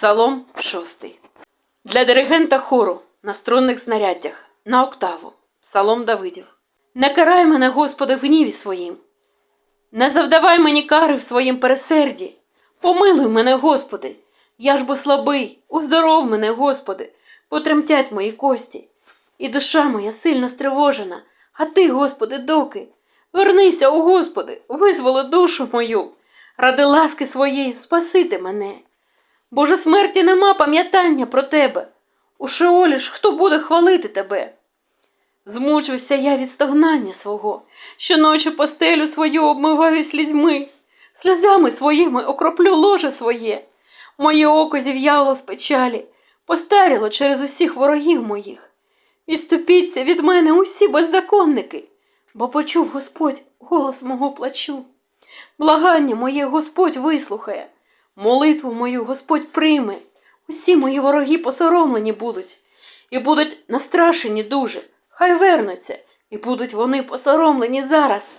Псалом 6. Для диригента хору на струнних знаряддях на октаву. Псалом Давидів. Не карай мене, Господи, в гніві своїм. Не завдавай мені кари в своїм пересерді. Помилуй мене, Господи. Я ж бо слабий, уздоров мене, Господи, бо тремтять мої кості. І душа моя сильно стривожена, а ти, Господи, доки? Вернися, о Господи, визволи душу мою. Ради ласки своєї спасити мене. Боже смерті нема пам'ятання про тебе. У Шеолі ж хто буде хвалити тебе? Змучився я від стогнання свого, щоночі постелю свою обмиваю слізьми, сльозами своїми окроплю ложе своє. Моє око зів'яло з печалі, постаріло через усіх ворогів моїх. Відступіться від мене усі беззаконники, бо почув Господь голос мого плачу. Благання моє Господь вислухає, молитву мою Господь прийме. Усі мої вороги посоромлені будуть, і будуть настрашені дуже. Хай вернуться, і будуть вони посоромлені зараз.